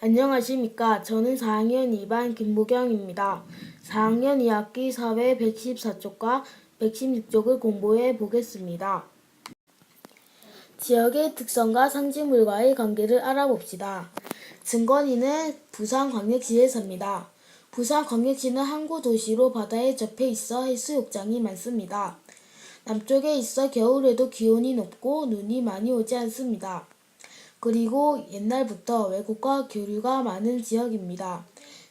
안녕하십니까. 저는 4학년 2반 김보경입니다. 4학년 2학기 사회 114쪽과 116쪽을 공부해 보겠습니다. 지역의 특성과 상징물과의 관계를 알아봅시다. 증권이는 부산광역시에 삽니다. 부산광역시는 항구 도시로 바다에 접해 있어 해수욕장이 많습니다. 남쪽에 있어 겨울에도 기온이 높고 눈이 많이 오지 않습니다. 그리고 옛날부터 외국과 교류가 많은 지역입니다.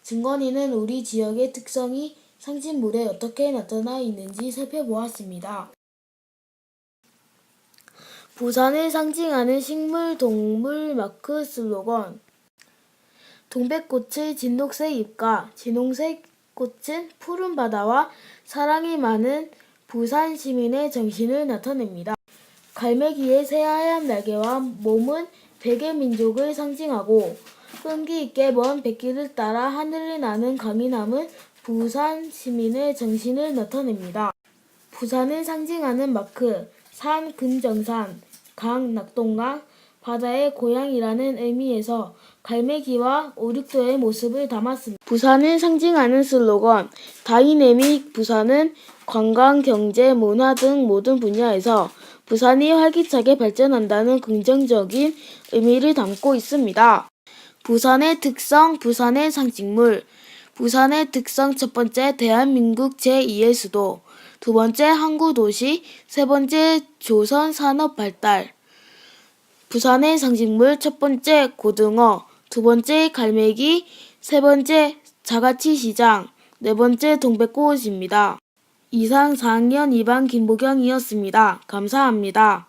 증권이는 우리 지역의 특성이 상징물에 어떻게 나타나 있는지 살펴보았습니다. 부산을 상징하는 식물, 동물 마크 슬로건 동백꽃의 진녹색 잎과 진홍색 꽃은 푸른 바다와 사랑이 많은 부산 시민의 정신을 나타냅니다. 갈매기의 새하얀 날개와 몸은 백의 민족을 상징하고 끈기 있게 먼 백길을 따라 하늘을 나는 강인함은 부산 시민의 정신을 나타냅니다. 부산을 상징하는 마크, 산 금정산, 강 낙동강, 바다의 고향이라는 의미에서 갈매기와 오륙도의 모습을 담았습니다. 부산을 상징하는 슬로건 다이내믹 부산은 관광, 경제, 문화 등 모든 분야에서 부산이 활기차게 발전한다는 긍정적인 의미를 담고 있습니다. 부산의 특성, 부산의 상징물. 부산의 특성 첫 번째 대한민국 제2의 수도, 두 번째 항구 도시, 세 번째 조선 산업 발달. 부산의 상징물 첫 번째 고등어, 두 번째 갈매기, 세 번째 자가치 시장, 네 번째 동백꽃입니다. 이상 4학년 2반 김보경이었습니다. 감사합니다.